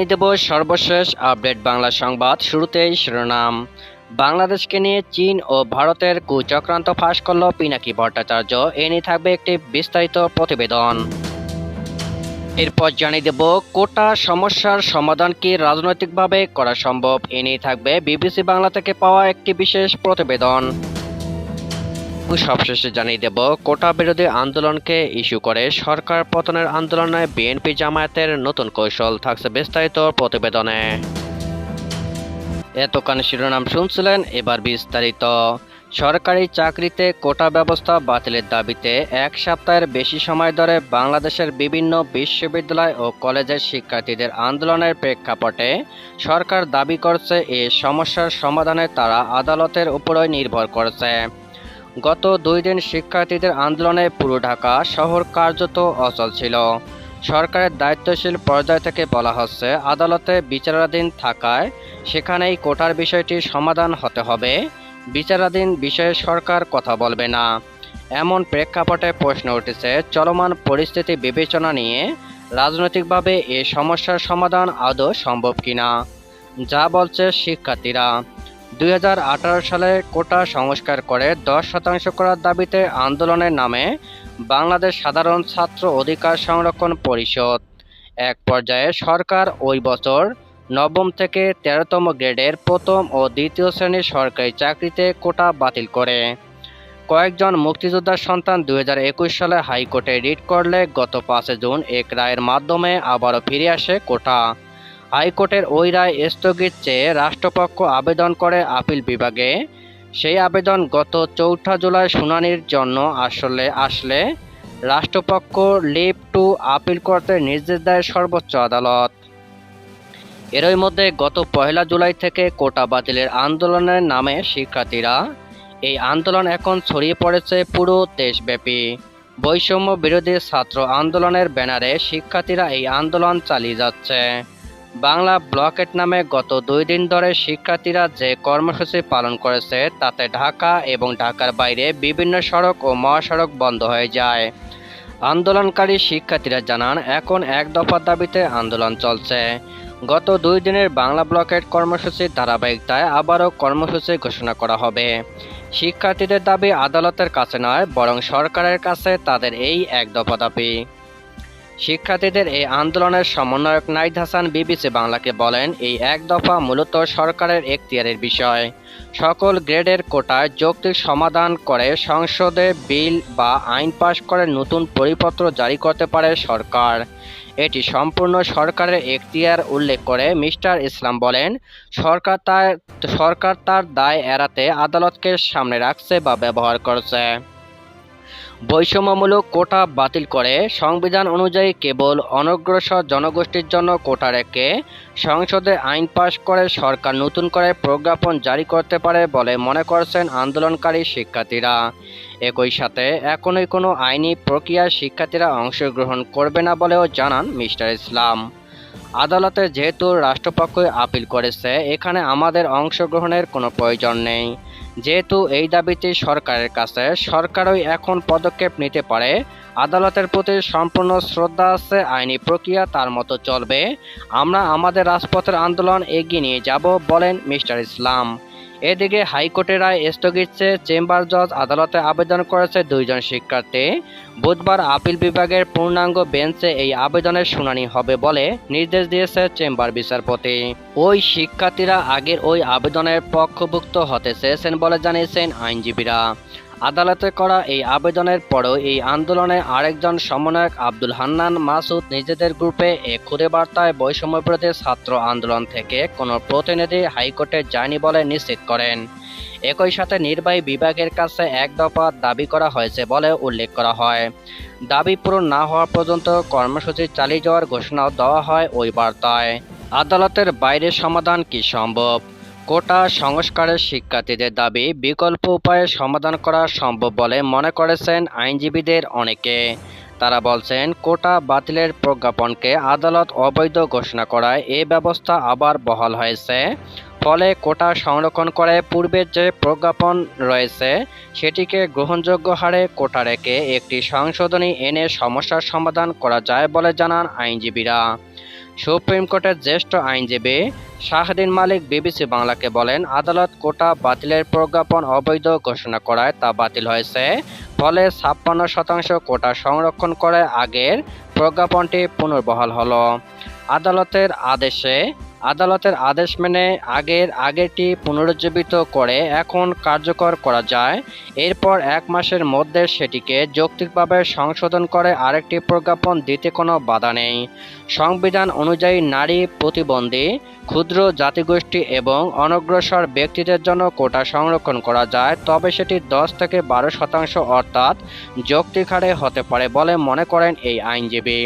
জানিয়ে দেব সর্বশেষ আপডেট বাংলা সংবাদ শুরুতেই শিরোনাম। বাংলাদেশকে নিয়ে চীন ও ভারতের কুচক্রান্ত ফাঁস করল পিনাকি ভট্টাচার্য। এ নিয়ে থাকবে একটি বিস্তারিত প্রতিবেদন। এরপর জানিয়ে দেব, কোটা সমস্যার সমাধান কি রাজনৈতিকভাবে করা সম্ভব? এ নিয়ে থাকবে বিবিসি বাংলা থেকে পাওয়া একটি বিশেষ প্রতিবেদন। সবশেষে জানিয়ে দেব, কোটা বিরোধী আন্দোলনকে ইস্যু করে সরকার পতনের আন্দোলনে বিএনপি জামায়াতের নতুন কৌশল থাকছে বিস্তারিত প্রতিবেদনে। এতক্ষণ শিরোনাম শুনছিলেন এবার বিস্তারিত। সরকারি চাকরিতে কোটা ব্যবস্থা বাতিলের দাবিতে এক সপ্তাহের বেশি সময় ধরে বাংলাদেশের বিভিন্ন বিশ্ববিদ্যালয় ও কলেজের শিক্ষার্থীদের আন্দোলনের প্রেক্ষাপটে সরকার দাবি করছে এই সমস্যার সমাধানে তারা আদালতের উপরই নির্ভর করছে। গত দুই দিন শিক্ষার্থীদের আন্দোলনে পুরো ঢাকা শহর কার্যত অচল ছিল। সরকারের দায়িত্বশীল পর্যায় থেকে বলা হচ্ছে, আদালতে বিচারাধীন থাকায় সেখানেই কোটার বিষয়টি সমাধান হতে হবে। বিচারাধীন বিষয়ে সরকার কথা বলবে না। এমন প্রেক্ষাপটে প্রশ্ন উঠেছে, চলমান পরিস্থিতি বিবেচনা নিয়ে রাজনৈতিকভাবে এ সমস্যার সমাধান আদৌ সম্ভব কিনা, যা বলছে শিক্ষার্থীরা। দুই হাজার আঠারো সালে কোটা সংস্কার করে দশ শতাংশ করার দাবিতে আন্দোলনের নামে বাংলাদেশ সাধারণ ছাত্র অধিকার সংরক্ষণ পরিষদ। এক পর্যায়ে সরকার ওই বছর নবম থেকে তেরোতম গ্রেডের প্রথম ও দ্বিতীয় শ্রেণির সরকারি চাকরিতে কোটা বাতিল করে। কয়েকজন মুক্তিযোদ্ধার সন্তান দু হাজার একুশ সালে হাইকোর্টে রিট করলে গত পাঁচে জুন এক রায়ের মাধ্যমে আবারও ফিরে আসে কোটা। হাইকোর্টের ওই রায় স্থগিত চেয়ে রাষ্ট্রপক্ষ আবেদন করে আপিল বিভাগে। সেই আবেদন গত চৌঠা জুলাই শুনানির জন্য আসলে আসলে রাষ্ট্রপক্ষ লিভ টু আপিল করতে নির্দেশ দেয় সর্বোচ্চ আদালত। এরই মধ্যে গত পয়লা জুলাই থেকে কোটা বাতিলের আন্দোলনের নামে শিক্ষার্থীরা, এই আন্দোলন এখন ছড়িয়ে পড়েছে পুরো দেশব্যাপী। বৈষম্য বিরোধী ছাত্র আন্দোলনের ব্যানারে শিক্ষার্থীরা এই আন্দোলন চালিয়ে যাচ্ছে। বাংলা ব্লকেট নামে গত দুই দিন ধরে শিক্ষার্থীরা যে কর্মসূচি পালন করেছে, তাতে ঢাকা এবং ঢাকার বাইরে বিভিন্ন সড়ক ও মহাসড়ক বন্ধ হয়ে যায়। আন্দোলনকারী শিক্ষার্থীরা জানান, এখন এক দফার দাবিতে আন্দোলন চলছে। গত দুই দিনের বাংলা ব্লকেট কর্মসূচির ধারাবাহিকতায় আবারও কর্মসূচি ঘোষণা করা হবে। শিক্ষার্থীদের দাবি আদালতের কাছে নয়, বরং সরকারের কাছে তাদের এই এক দফা দাবি। শিক্ষার্থীদের এই আন্দোলনের সমন্বয়ক নাইদ হাসান বিবিসি বাংলাকে বলেন, এই এক দফা মূলত সরকারের এখতিয়ারের বিষয়। সকল গ্রেডের কোটায় যৌক্তিক সমাধান করে সংসদে বিল বা আইন পাশ করে নতুন পরিপত্র জারি করতে পারে সরকার। এটি সম্পূর্ণ সরকারের এখতিয়ার উল্লেখ করে মিস্টার ইসলাম বলেন, সরকার তার সরকার তার দায় এড়াতে আদালতকে সামনে রাখছে বা ব্যবহার করছে। বৈষম্যমূলক কোটা বাতিল করে, সংবিধান অনুযায়ী কেবল অনগ্রসর জনগোষ্ঠীর জন্য কোটা রেখে সংসদে আইন পাশ করে সরকার নতুন করে প্রজ্ঞাপন জারি করতে পারে বলে মনে করছেন আন্দোলনকারী শিক্ষার্থীরা। একই সাথে এখনই কোনো আইনি প্রক্রিয়ায় শিক্ষার্থীরা অংশগ্রহণ করবে না বলেও জানান মিস্টার ইসলাম। আদালতে যেহেতু রাষ্ট্রপক্ষই আপিল করেছে, এখানে আমাদের অংশগ্রহণের কোনো প্রয়োজন নেই। যেহেতু এই দাবিটি সরকারের কাছে সরকারই এখন পদক্ষেপ নিতে পারে। আদালতের প্রতি সম্পূর্ণ শ্রদ্ধা আছে, আইনি প্রক্রিয়া তার মতো চলবে। আমরা আমাদের রাজপথের আন্দোলন এগিয়ে নিয়ে যাব, বলেন মিস্টার ইসলাম। এদিকে হাইকোর্টের রায় স্থগিত চেম্বার জজ আদালতে আবেদন করেছে দুইজন শিক্ষার্থী। বুধবার আপিল বিভাগের পূর্ণাঙ্গ বেঞ্চে এই আবেদনের শুনানি হবে বলে নির্দেশ দিয়েছে চেম্বার বিচারপতি। ওই শিক্ষার্থীরা আগের ওই আবেদনের পক্ষভুক্ত হতে চেয়েছেন বলে জানিয়েছেন আইনজীবীরা। আদালতে করা এই আবেদনের পরও এই আন্দোলনে আরেকজন সমন্বয়ক আব্দুল হান্নান মাসুদ নিজেদের গ্রুপে এ খুদে বার্তায় বৈষম্য বিরোধী ছাত্র আন্দোলন থেকে কোনো প্রতিনিধি হাইকোর্টে যায়নি বলে নিশ্চিত করেন। একই সাথে নির্বাহী বিভাগের কাছে এক দফা দাবি করা হয়েছে বলে উল্লেখ করা হয়। দাবি পূরণ না হওয়া পর্যন্ত কর্মসূচি চালিয়ে যাওয়ার ঘোষণাও দেওয়া হয় ওই বার্তায়। আদালতের বাইরে সমাধান কি সম্ভব? কোটা সংস্কারের শিক্ষার্থীদের দাবি, বিকল্প উপায়ে সমাধান করা সম্ভব বলে মনে করেছেন আইনজীবীদের অনেকে। তারা বলছেন, কোটা বাতিলের প্রজ্ঞাপনকে আদালত অবৈধ ঘোষণা করায় এ ব্যবস্থা আবার বহাল হয়েছে। ফলে কোটা সংরক্ষণ করে পূর্বের যে প্রজ্ঞাপন রয়েছে, সেটিকে গ্রহণযোগ্য হারে কোটা রেখে একটি সংশোধনী এনে সমস্যার সমাধান করা যায় বলে জানান আইনজীবীরা। সুপ্রিম কোর্টের জ্যেষ্ঠ আইনজীবী শাহদিন মালিক বিবিসি বাংলাকে বলেন, আদালত কোটা বাতিলের প্রজ্ঞাপন অবৈধ ঘোষণা করায় তা বাতিল হয়েছে। ফলে ছাপ্পান্ন শতাংশ কোটা সংরক্ষণ করে আগের প্রজ্ঞাপনটি পুনর্বহাল হল। আদালতের আদেশে আদালতের আদেশ মেনে আগের আগেরটি পুনরুজ্জীবিত করে এখন কার্যকর করা যায়। এরপর এক মাসের মধ্যে সেটিকে যৌক্তিকভাবে সংশোধন করে আরেকটি প্রজ্ঞাপন দিতে কোনো বাধা নেই। সংবিধান অনুযায়ী নারী প্রতিবন্ধী, ক্ষুদ্র জাতিগোষ্ঠী এবং অনগ্রসর ব্যক্তিদের জন্য কোটা সংরক্ষণ করা যায়, তবে সেটি দশ থেকে বারো শতাংশ অর্থাৎ যৌক্তিক হারে হতে পারে বলে মনে করেন এই আইনজীবী।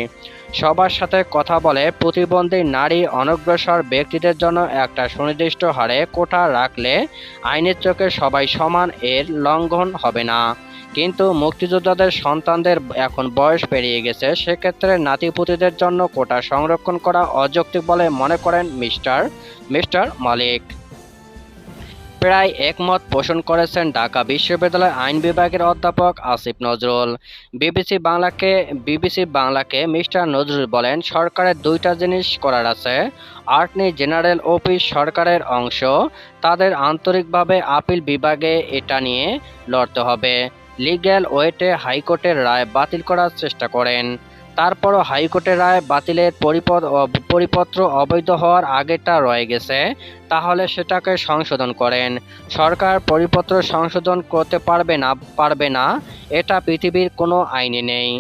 সবার সাথে কথা বলে প্রতিবন্ধী নারী অনগ্রসর ব্যক্তিদের জন্য একটা সুনির্দিষ্ট হারে কোটা রাখলে আইনের চোখে সবাই সমান, এর লঙ্ঘন হবে না। কিন্তু মুক্তিযোদ্ধাদের সন্তানদের এখন বয়স পেরিয়ে গেছে, সেক্ষেত্রে নাতিপুতিদের জন্য কোটা সংরক্ষণ করা অযৌক্তিক বলে মনে করেন মিস্টার মিস্টার মালিক। প্রায় একমত পোষণ করেছেন ঢাকা বিশ্ববিদ্যালয় আইন বিভাগের অধ্যাপক আসিফ নজরুল। বিবিসি বাংলাকে বিবিসি বাংলাকে মিস্টার নজরুল বলেন, সরকারের দুইটা জিনিস করার আছে। আর্টনি জেনারেল অফিস সরকারের অংশ। তাদের আন্তরিকভাবে আপিল বিভাগে এটা নিয়ে লড়তে হবে। লিগ্যাল ওয়েটে হাইকোর্টের রায় বাতিল করার চেষ্টা করেন। তারপরও হাইকোর্টের রায় বাতিলের পরিপদ পরিপত্র অবৈধ হওয়ার আগেটা রয়ে গেছে। তাহলে সেটাকে সংশোধন করেন। সরকার পরিপত্র সংশোধন করতে পারবে না পারবে না, এটা পৃথিবীর কোনো আইনে নেই।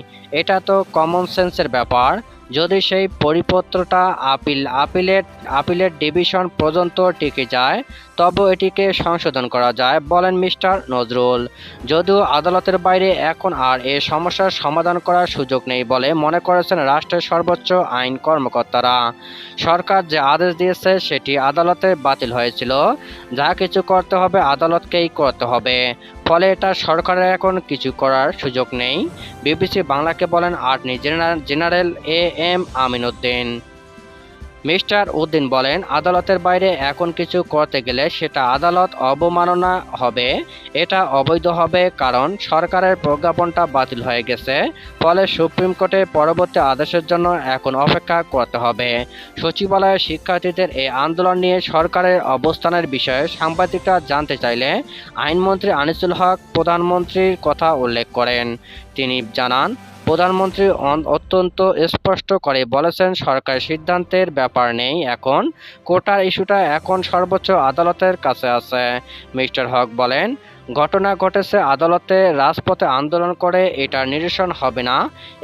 এটা তো কমন সেন্সের ব্যাপার। যদি সেই পরিপত্রটা আপিল, আপিলের আপিলের ডিভিশন পর্যন্ত টিকে যায়, তবে এটিকে সংশোধন করা যায়, বলেন মিস্টার নজরুল। যদিও আদালতের বাইরে এখন আর এ সমস্যার সমাধান করার সুযোগ নেই বলে মনে করেছেন রাষ্ট্রের সর্বোচ্চ আইন কর্মকর্তারা। সরকার যে আদেশ দিয়েছে, সেটি আদালতে বাতিল হয়েছিল। যা কিছু করতে হবে, আদালতকেই করতে হবে। ফলে এটা সরকারের এখন কিছু করার সুযোগ নেই। বিবিসি বাংলাকে বলেন আর্টনি general A M Aminuddin mister Uddin বলেন, আদালতের বাইরে এখন কিছু করতে গেলে সেটা আদালত অবমাননা হবে, এটা অবৈধ হবে কারণ সরকারের প্রজ্ঞাপনটা বাতিল হয়ে গেছে, ফলে সুপ্রিম কোর্টের পরবর্তী আদেশের জন্য এখন অপেক্ষা করতে হবে। সচিবালয়ের শিক্ষার্থীদের এই আন্দোলন নিয়ে সরকারের অবস্থানের বিষয়ে সাংবাদিকরা জানতে চাইলে আইনমন্ত্রী আনিসুল হক প্রধানমন্ত্রীর কথা উল্লেখ করেন। তিনি জানান, প্রধানমন্ত্রী অত্যন্ত স্পষ্ট করে বলেছেন, সরকার সিদ্ধান্তের ব্যাপার নেই এখন। কোটার ইস্যুটা এখন সর্বোচ্চ আদালতের কাছে আছে। মিস্টার হক বলেন, ঘটনা ঘটেছে আদালতে, রাজপথে আন্দোলন করে এটার নিরসন হবে না।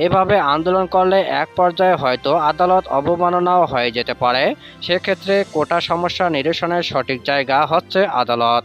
এভাবে আন্দোলন করলে এক পর্যায়ে হয়তো আদালত অবমাননাও হয়ে যেতে পারে। সেক্ষেত্রে কোটা সমস্যা নিরসনের সঠিক জায়গা হচ্ছে আদালত।